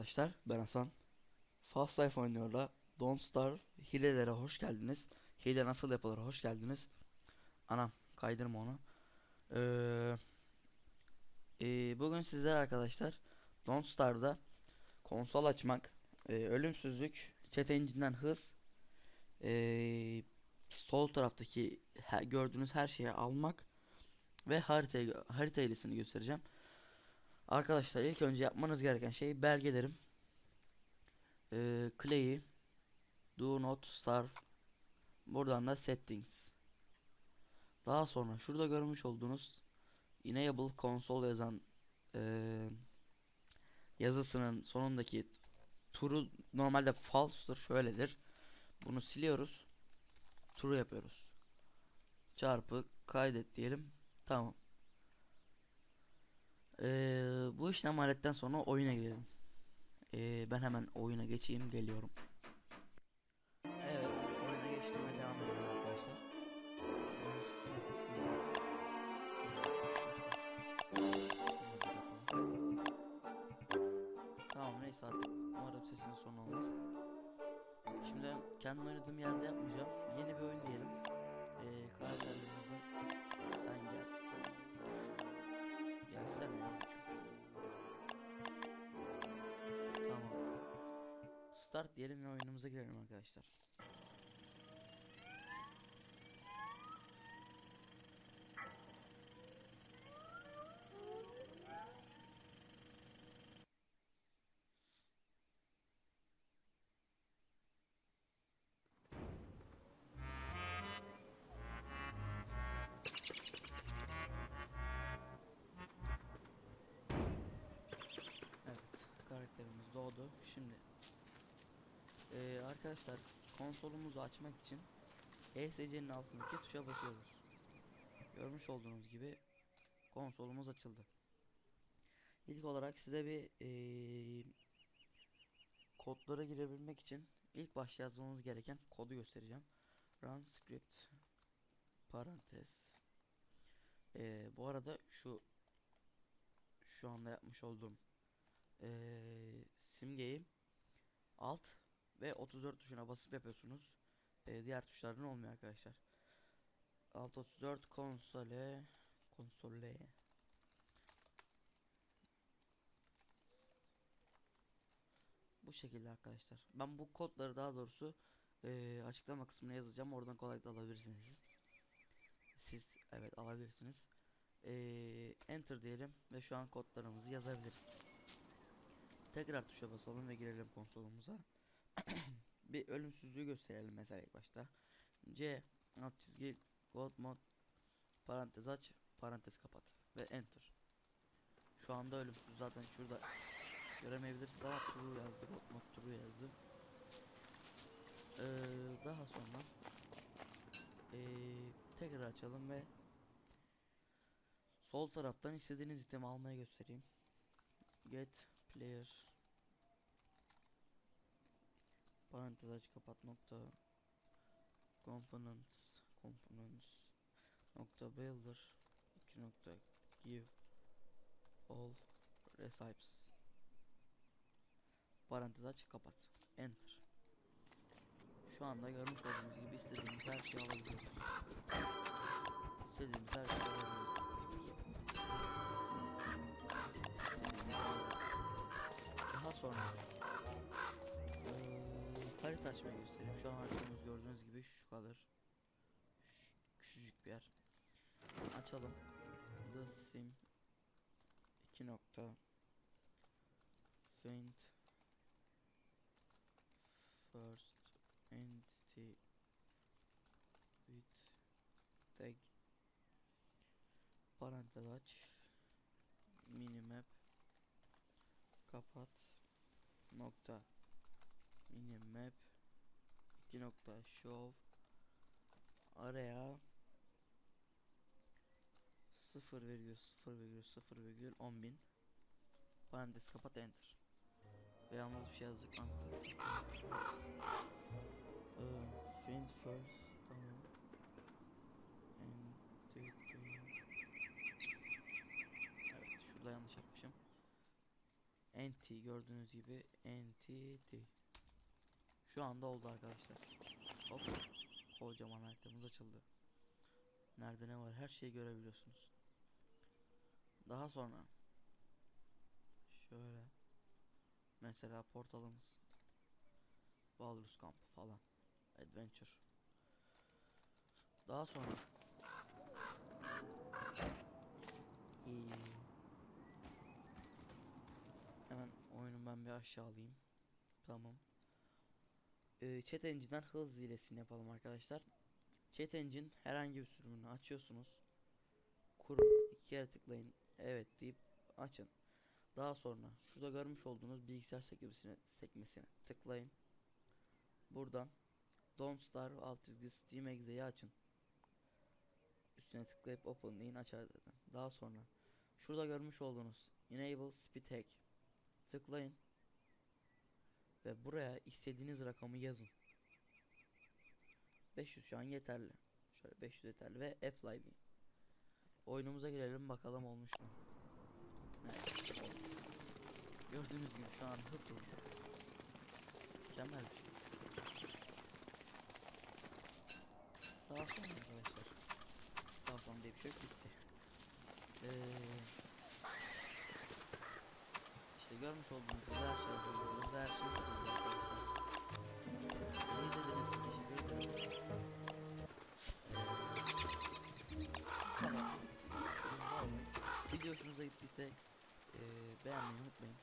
arkadaşlar. Ben Hasan. Fast Life oynuyorla Don't Starve. Hilelere hoş geldiniz. Hile nasıl yapılır? Hoş geldiniz. Anam kaydırma onu. Ee, ee, Bugün sizler arkadaşlar Don't Starve'da Konsol açmak ee, Ölümsüzlük Chat engine'den hız ee, Sol taraftaki he- gördüğünüz her şeyi almak Ve haritayı, harita ilisini göstereceğim Arkadaşlar ilk önce yapmanız gereken şey belgelerim. Ee, Clay'i Do not starve. Buradan da settings. Daha sonra şurada görmüş olduğunuz enable console yazan ee, yazısının sonundaki turu normalde false'tur şöyledir. Bunu siliyoruz. True yapıyoruz. Çarpı kaydet diyelim. Tamam. Ee, bu işlem aletten sonra oyuna girelim. Ee, ben hemen oyuna geçeyim geliyorum. Evet oyuna geçtiğime devam edelim arkadaşlar. Tamam neyse artık umarım sesinin sonu olmaz. Şimdi ben kendim oynadığım yerde yapmayacağım. Yeni bir Start diyelim ve oyunumuza girelim arkadaşlar. Evet, karakterimiz doğdu. Şimdi eee, arkadaşlar konsolumuzu açmak için ESC'nin altındaki tuşa basıyoruz. Görmüş olduğunuz gibi konsolumuz açıldı. İlk olarak size bir eee, kodlara girebilmek için ilk başta yazmamız gereken kodu göstereceğim. Run script parantez. Eee, bu arada şu şu anda yapmış olduğum eee simgeyi alt ve 34 tuşuna basıp yapıyorsunuz. Eee, diğer tuşlardan olmuyor arkadaşlar. Alt 34 konsole konsole bu şekilde arkadaşlar. Ben bu kodları daha doğrusu eee, açıklama kısmına yazacağım. Oradan kolaylıkla alabilirsiniz siz. Evet alabilirsiniz. Eee, enter diyelim ve şu an kodlarımızı yazabiliriz. Tekrar tuşa basalım ve girelim konsolumuza. bir ölümsüzlüğü gösterelim mesela ilk başta. C alt çizgi God mod parantez aç parantez kapat ve enter. Şu anda ölümsüz zaten şurada göremeyebilirsiniz ama true yazdı God mod true yazdı. Ee, daha sonra ee, tekrar açalım ve sol taraftan istediğiniz itemi almaya göstereyim. Get player parantez aç kapat nokta. Components components. Nokta builder 2 nokta give all recipes. Parantez aç kapat. Enter. Şu anda görmüş olduğunuz gibi istediğimiz her şeyi alabiliyoruz. İstediğimiz her şeyi alabiliyoruz harita açmayı göstereyim. Şu an haritamız gördüğünüz gibi şu kadar. Şu- küçücük bir yer. Açalım. The sim 2 nokta. Faint first entity with tag. Parantez aç. Minimap. Kapat. Nokta. Minimap 2 nokta show araya 0,0,0,10 bin parantez kapat enter. Ve yalnız bir şey yazacak kanka ee, find first tamam. Evet şurada yanlış yapmışım. NT gördüğünüz gibi NTT. Şu anda oldu arkadaşlar. Hop. Kocaman haritamız açıldı. Nerede ne var her şeyi görebiliyorsunuz. Daha sonra şöyle mesela portalımız Baldur's Camp falan Adventure daha sonra İyi. Hemen oyunu ben bir aşağı alayım. Tamam. Ee, chat Engine'den hız hilesini yapalım arkadaşlar. Chat Engine herhangi bir sürümünü açıyorsunuz. Kurun. iki kere tıklayın. Evet deyip açın. Daha sonra şurada görmüş olduğunuz bilgisayar sekmesine, sekmesine tıklayın. Buradan Don't Starve alt çizgi Steam Exe'yi açın. Üstüne tıklayıp open deyin açar zaten. Daha sonra şurada görmüş olduğunuz Enable Speed Hack tıklayın. Ve buraya istediğiniz rakamı yazın. 500 şu an yeterli. Şöyle 500 yeterli ve apply deyin. Oyunumuza girelim bakalım olmuş mu? Evet. Gördüğünüz gibi şu an hıp hızlı. Mükemmel bir şey. Daha sonra arkadaşlar. Daha sonra diye bir şey bitti. Ee, işte görmüş olduğunuz gibi her şey yapıyoruz. Her şey yapıyoruz arkadaşlar. Beni izlediğiniz için teşekkür ederim. Tamam. Video hoşunuza gittiyse eee beğenmeyi unutmayın.